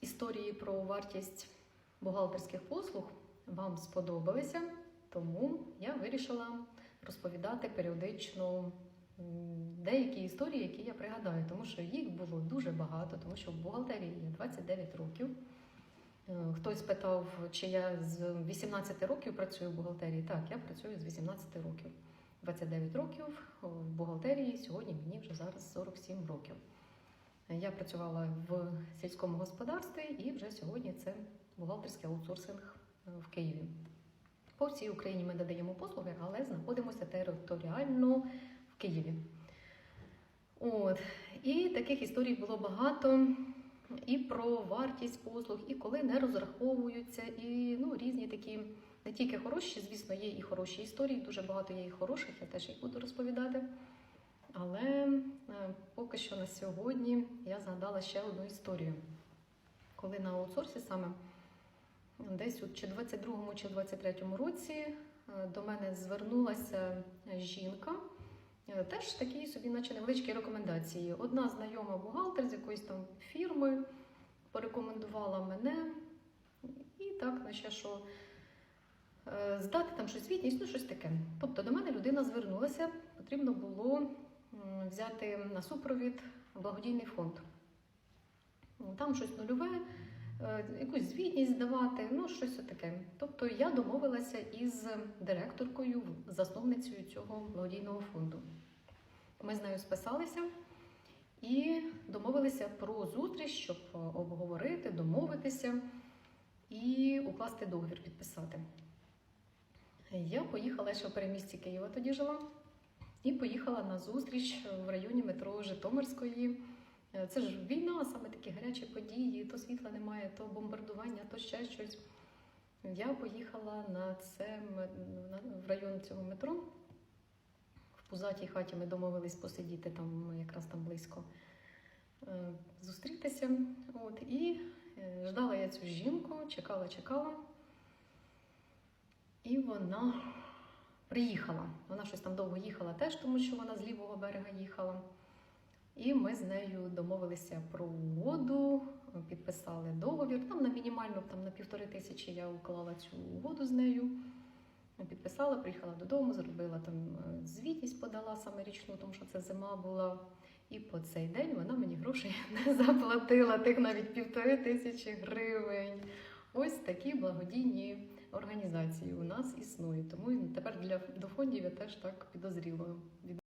історії про вартість бухгалтерських послуг вам сподобалися, тому я вирішила розповідати періодично деякі історії, які я пригадаю, тому що їх було дуже багато, тому що в бухгалтерії є 29 років. Е, Хтось питав, чи я з 18 років працюю в бухгалтерії. Так, я працюю з 18 років. 29 років в бухгалтерії. Сьогодні мені вже зараз 47 років. Я працювала в сільському господарстві і вже сьогодні це бухгалтерський аутсорсинг е, в Києві. По всій Україні ми надаємо послуги, але знаходимося територіально в Києві. От. І таких історій було багато. І про вартість послуг, і коли не розраховуються, і ну, різні такі, не тільки хороші, звісно, є і хороші історії, дуже багато є і хороших, я теж їх буду розповідати. Поки що на сьогодні я згадала ще одну історію. Коли на аутсорсі саме десь у чи 22-му, чи 23-му році е, до мене звернулася жінка. Е, Теж такі собі, наче невеличкі рекомендації. Одна знайома бухгалтер з якоїсь там фірми порекомендувала мене, і так, наче що е, здати там щось звітність, ну щось таке. Тобто до мене людина звернулася, потрібно було взяти на супровід благодійний фонд. Ну, Там щось нульове, е, якусь звітність здавати, ну щось таке. Тобто я домовилася із директоркою, засновницею цього благодійного фонду. Ми з нею списалися і домовилися про зустріч, щоб е, обговорити, домовитися і укласти договір, підписати. Я поїхала ще в перемісті Києва тоді жила, і поїхала на зустріч в районі метро Житомирської. Е, Це ж війна, саме такі гарячі події, то світла немає, то бомбардування, то ще щось. Я поїхала на це в район цього метро. В пузатій хаті ми домовились посидіти там якраз там близько е, зустрітися. От, і е, ждала я цю жінку, чекала, чекала. І вона приїхала. Вона щось там довго їхала теж, тому що вона з лівого берега їхала. І ми з нею домовилися про угоду, підписали договір. Там на мінімальну, там на півтори тисячі я уклала цю угоду з нею. Підписала, приїхала додому, зробила там е, звітність, подала саме річну, тому що це зима була. І по цей день вона мені грошей не заплатила, тих навіть півтори тисячі гривень. Ось такі благодійні організації у нас існують. Тому тепер для до фондів я теж так підозріло.